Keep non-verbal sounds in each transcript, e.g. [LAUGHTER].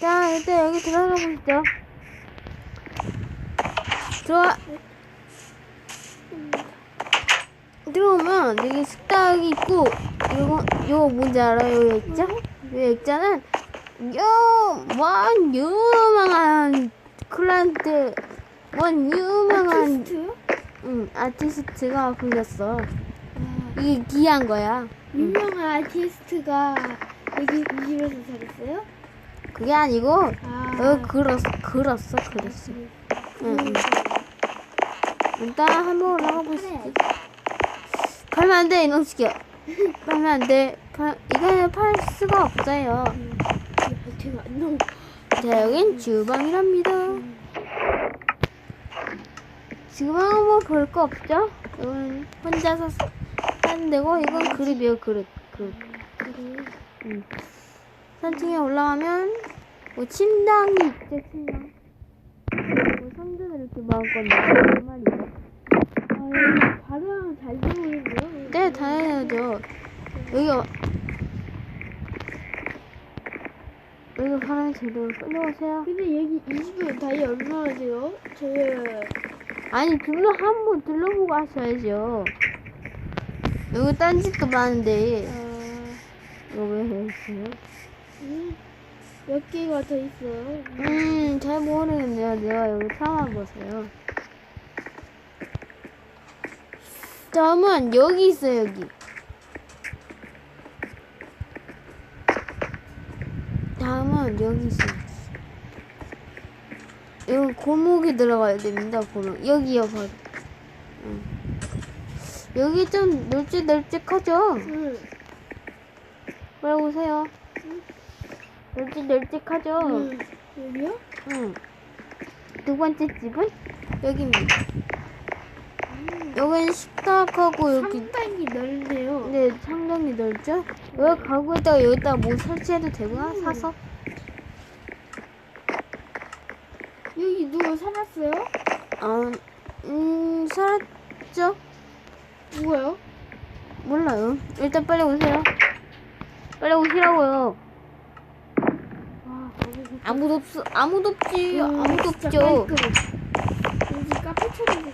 자, 일단 여기 들어가 보시죠. 들어와. 들어오면 여기 식당이 있고 이거 이거 뭔지 알아요? 요 액자? 요 액자는 요먼 유명한 클라이언트 먼 유명한 아티스트요? 응, 아티스트가 그렸어. 아, 이게 귀한 거야. 유명한 아티스트가 여기 이 집에서 살았어요? 그게 아니고 아, 어 그렸어 그렸어 그렸어. 응, 응. 일단 한번 보시지. 팔면 안 돼, 이놈 새끼야. [LAUGHS] 팔면 안 돼. 팔, 이거는 팔 수가 없어요. 제가 안 나오. 자, 여긴 주방이랍니다. 주방은 뭐 볼 거 없죠? 이건 혼자서 하는 데고, 이건 그릇이에요, 그릇. 그릇. 음. 3층에 올라가면, 뭐, 있죠, 침당. 뭐, 성전을 이렇게 마음껏 넣는 말이죠. 아, 바람 잘 들어오는데요? 네, 당연하죠. 여기, 어- 여기 바람이 제대로 쏠려오세요. 근데 여기 이 집에 다이 얼마나 돼요? 제 아니, 둘러 한 번 둘러보고 하셔야죠. 여기 딴 집도 많은데, 아, 이거 왜 했어요? 음, 몇 개가 더 있어요? 음, 잘 모르겠네요. 내가 여기 처음 와보세요. 다음은 여기 있어요, 여기. 다음은 여기 있어요. 여기 고목이 들어가야 됩니다, 고목. 여기요, 바로. 응. 여기 좀 널찍널찍하죠? 응. 빨리 오세요. 널찍널찍하죠? 응. 여기요? 응. 두 번째 집은 여기입니다. 여기는 식탁하고 여기 상당히 넓네요. 네 상당히 넓죠? 여기 가구에다가 여기다 뭐 설치해도 되구나 음. 사서 여기 누구 살았어요? 아, 음 살았죠? 누구요? 몰라요. 일단 빨리 오세요. 빨리 오시라고요. 와, 아무도 없어 아무도 없지 음, 아무도 없죠. 왠지 카페처럼 생겼네.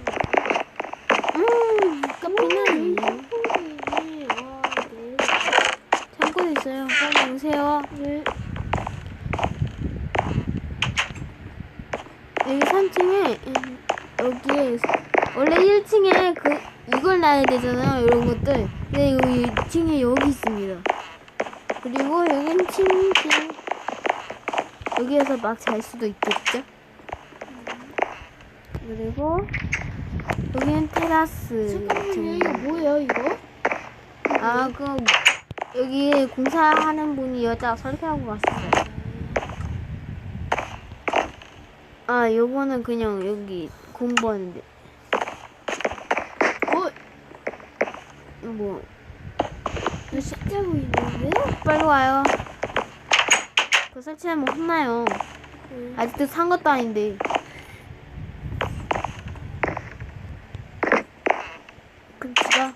음 카페는 네. 창고에 있어요. 빨리 오세요. 네. 여기 3층에 여기에 원래 1층에 그 이걸 놔야 되잖아요 이런 것들 근데 여기 2층에 여기 있습니다 그리고 여긴 침실 여기에서 막 잘 수도 있겠죠 그리고 여기는 테라스 잠깐만요. 이거 뭐예요, 이거? 아 그 여기 공사하는 분이 여자 설계하고 갔어요 아 요거는 그냥 여기 공부하는데 어, 뭐 이거 식자고 있는데요? 빨리 와요. 그 설치하면 혼나요. 네. 아직도 산 것도 아닌데. 그럼 지가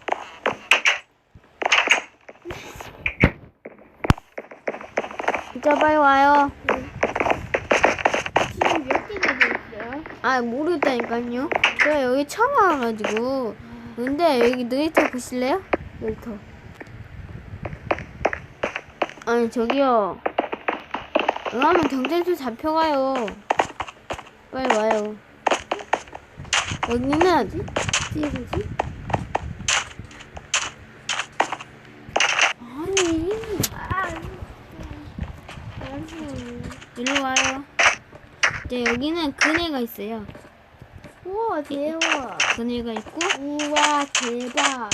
진짜 빨리 와요. 지금 몇 개나 돼 있어요? 아 모르겠다니까요. 제가 여기 처음 와가지고. 근데 여기 놀이터 보실래요? 놀이터. 아니 저기요. 응하면 경찰서 잡혀가요. 빨리 와요. 여기는 뒤에 뭐지? 아니. 일로 와요. 이제 여기는 그네가 있어요. 우와, 대박. 그네가 있고 우와, 대박.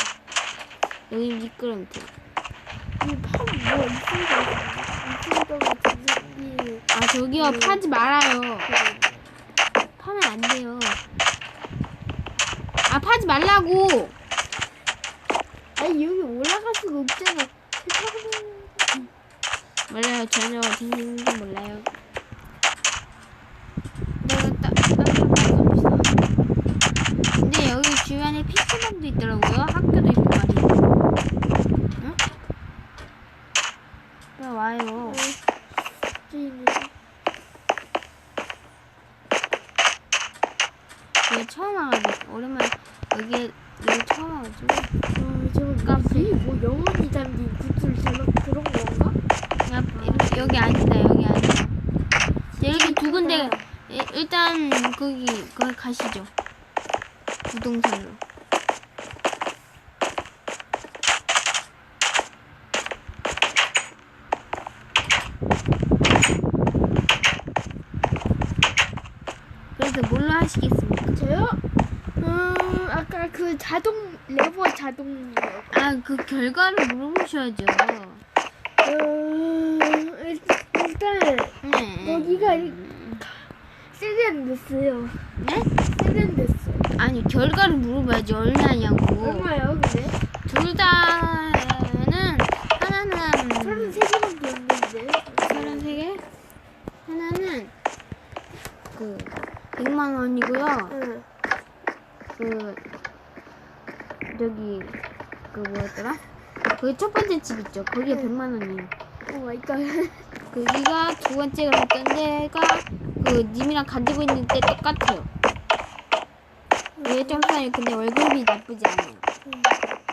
여기 미끄럼틀. 이판뭐 있을까? 아 저기요 파지 말아요. 파면 안 돼요. 아 파지 말라고. 아니, 여기 올라갈 수가 없잖아. 몰라요 전혀 진심도 몰라요. 내가 딱 딱 근데 여기 주변에 PC방도 있더라고요. 학교도 있고 말이에요. 응? 빨리 와요. 주인이 여기 처음 와가지고 오랜만에 여기 여기 처음 와가지고 어, 저 카페 뭐 영원히 담긴 굿즈를 저런 그런 건가? 야, 이렇게 여기 아니다 여기 아니다 여기 두 군데 예, 일단 거기 거기 가시죠 부동산으로 그래서 뭘로 하시겠습니까? 저요? 음 아까 그 자동 레버 자동 아 그 결과를 물어보셔야죠 음, 일- 일단 네. 여기가 이- 세련됐어요. 네? 세련됐어요. 아니 결과를 물어봐야지 얼마냐고 얼마요 근데? 둘 다는 하나는 33개밖에 없는데. 33개 하나는 그 100만 원이고요 응. 그 저기 그 뭐였더라 거기 첫 번째 집 있죠 거기에 응. 100만 원이에요 오 마이 갓. 거기가 두 번째가 갔던 데가 그 님이랑 가지고 있는 데 똑같아요. 그게 좀 싸요. 근데 월급이 나쁘지 않아요.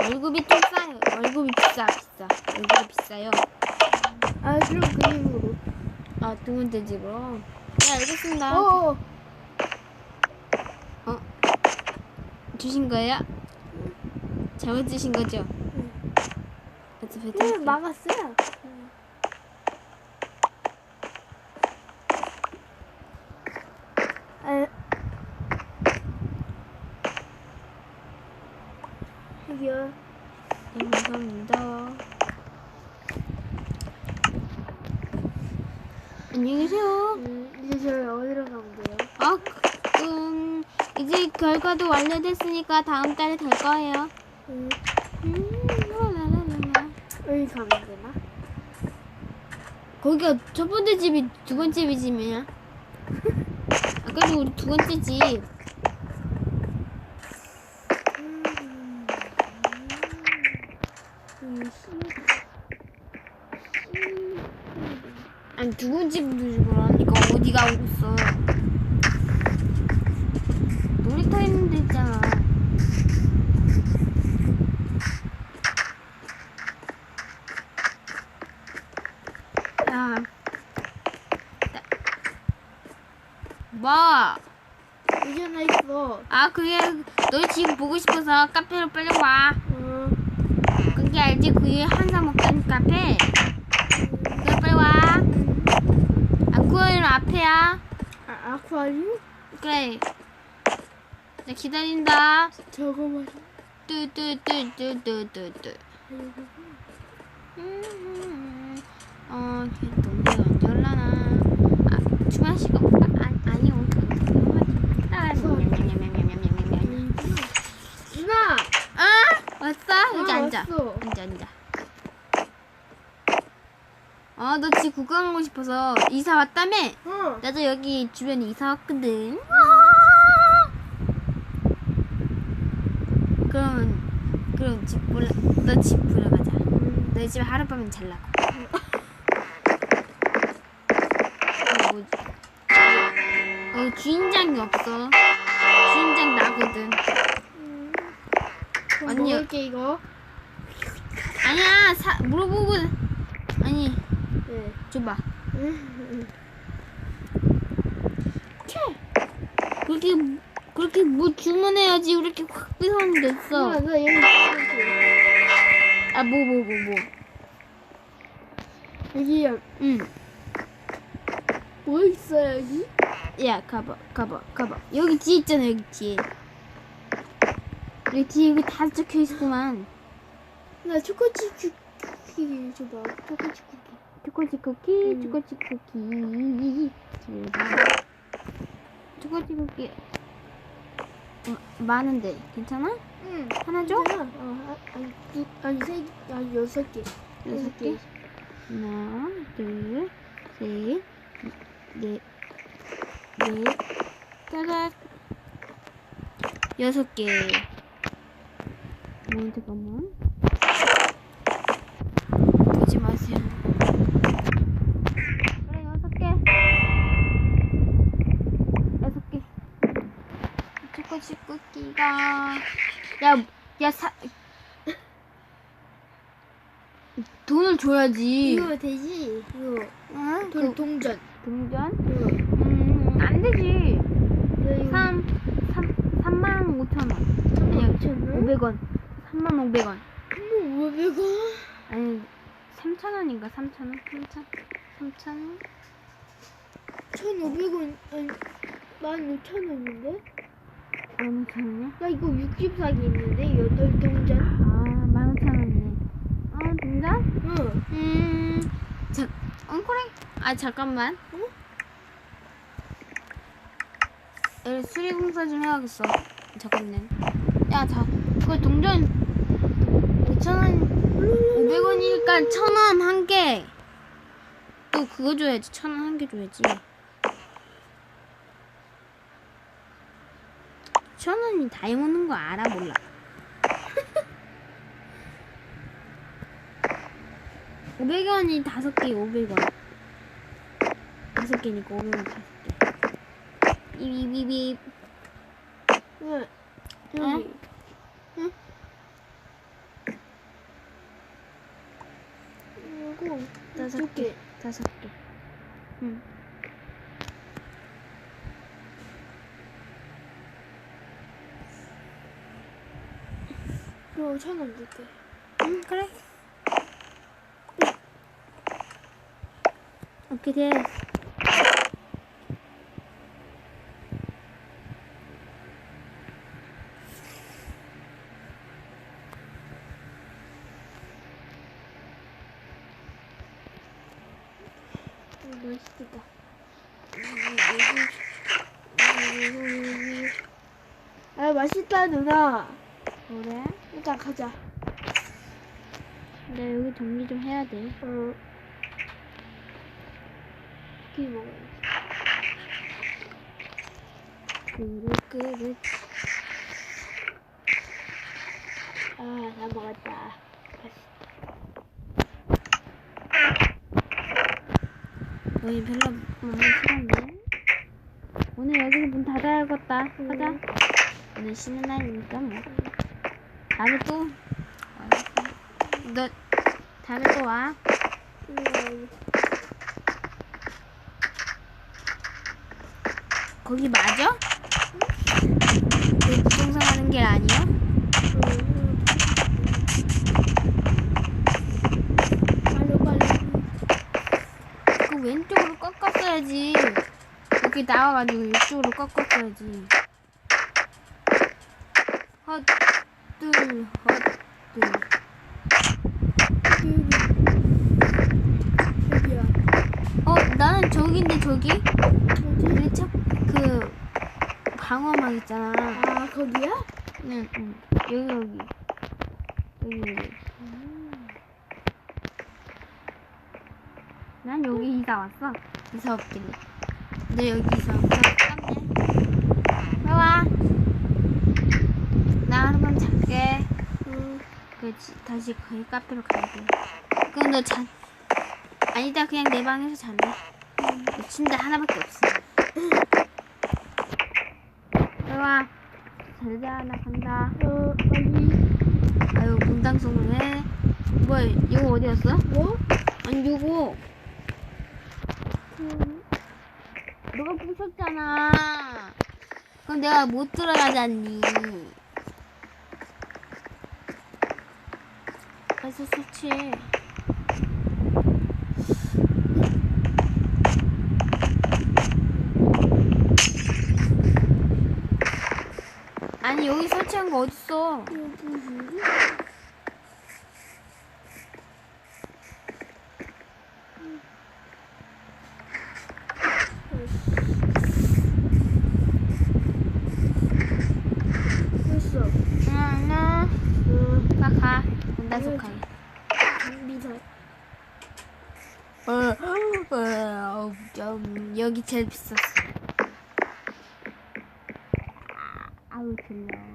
월급이 좀 싸요. 월급이 비싸 비싸. 월급이 비싸요. 아 그럼 그 힘으로. 아두 번째 집으로? 네 알겠습니다. 어. 주신 거예요? 잘못 주신 거죠? 어차피 네다 막았어요. 아. 여기요. 네, 감사합니다 안녕히 계세요 음, 이제 저 어디로 가면 돼요? 아, 음, 이제 결과도 완료됐으니까 다음 달에 될 거예요 음, 음, 라라라라. 가면 되나? 거기가 첫 번째 집이 두 번째 집이냐? [LAUGHS] 아까도 우리 두 번째 집 음, 음, 시- 아니 두 번째 집으로 하니까 어디 가 고 있어 놀이터 있는 데 있잖아. 야. 나- 뭐? 하나 있어. 아 그게 너 지금 보고 싶어서 카페로 빨리 와. 어, 그게 알지? 그게 한상 먹던 카페? 그래 빨리 와. 아쿠아리움 앞에야. 아, 아쿠아리움? 그래 나 기다린다. 저거 맛. 뚜뚜뚜뚜뚜뚜뚜. 어, 걔 너무 언제 올라나. 아, 주만 씨가 아, 아니 오빠. 아, 누나. 아, 왔어? 여기 아, 앉아. 왔어. 앉아, 앉아. 아, 너 지금 구경하고 싶어서 이사 왔다며? 응. 나도 여기 주변에 이사 왔거든. 와. 그럼 집 보러, 너집 보러 가자. 너희 집에 하룻밤은 잘라고. 어, 뭐지? 어, 주인장이 없어. 주인장 나거든. 그럼 언니. 먹을게 이거. 아니야, 사, 물어보고. 아니, 네. 줘봐. 음, 그렇게, 그렇게 뭐 주문해야지. 이렇게 확 삐서는 됐어. 누나 나 여기 있을게. 아, 뭐, 뭐, 뭐, 뭐. 여기 응. 뭐 있어 여기? 야, 가봐, 가봐, 가봐. 여기 뒤에 있잖아, 여기 뒤에. 여기 뒤에 여기 다 적혀 있구만. 나 초코칩 쿠키 줘봐. 초코칩 쿠키. 초코칩 쿠키, 음. 초코칩 쿠키. 초코칩 쿠키. 어, 많은데, 괜찮아? 응. 하나 줘? 괜찮아. 어, 아, 아니 두, 아니 세, 개, 아니 여섯 개. 여섯 개? 하나, 둘, 셋, 넷, 넷, 다섯, 여섯 개. 뭐, 잠깐만. 보지 마세요. 그래, 여섯 개. 여섯 개. 초코 꼬치꾸기가 야 야 사 돈을 줘야지. 이거 되지? 이거 응? 돈 그 동전. 동전? 이거. 음, 안 되지. 3, 3, 3만 5천 원. 아니, 3천 500원. 3만 500원. 500원? 아니, 3천 원인가? 3천 원? 3천? 3천 원? 1,500원 아니 15,000원인데? 어느 천 원이야? 나 이거 64개 있는데 여덟 동전. 아, 15,000원이네. 어, 동전? 응. 음, 자, 어, 그래. 아, 잠깐만. 어? 여기 수리공사 좀 해야겠어. 잠깐만. 야, 자, 그거 동전 5,000원, 500원이니까 1,000원 한 개. 또 그거 줘야지. 1,000원 한 개 줘야지. 1,000원이 다 해먹는 거 알아? 몰라. [LAUGHS] 오백 원이 다섯 개, 오백 원. 다섯 개니까 오백 원 다섯 개. 비비비비. 응. 응? 응? 이거 다섯 개. 다섯 개. 응. 5,000원 줄게. 응, 그래. 오케이, 돼. 음, 맛있겠다. 아 맛있다 누나. 그래? 일단 가자. 나 여기 정리 좀 해야 돼. 어. 고기 먹어야지. 그릇, 그릇. 아, 다 먹었다. 여기 별로 못 싫었네. 오늘 여기서 문 닫아야겠다. 하자. 응. 오늘 쉬는 날이니까 뭐. 다음에 또. 너 다음에 또 와. 음, 거기 맞아? 그 부동산 하는 길 아니야? 음. 빨리 빨리. 그 왼쪽으로 꺾었어야지. 여기 나와가지고 이쪽으로 꺾었어야지. 여기야. 어 나는 저기인데 저기? 우리 첫그 방어막 있잖아. 아 거기야? 응, 응. 여기, 여기. 여기, 여기. 난 여기 이사 왔어. 이사 없길래. 너 여기 이사 왔어. 깜네. 와. 나 한번 잘게. 응. 그렇지. 다시 거기 카페로 가야 돼. 그럼 너 자. 아니다, 그냥 내 방에서. 너 침대 하나밖에 없어. [LAUGHS] 와. 잘자, 나 간다. 어 빨리. 아유 문방송을 해. 뭐야 이거 어디였어? 뭐? 아니 이거 음. 너가 부셨잖아. 그럼 내가 못 들어가잖니. 그래서 수치해. 아니 여기 설치한 거 어딨어? 됐어. 하나, 응. 나 가. 어, 어, 좀 여기 제일 비쌌어. 아우 들려.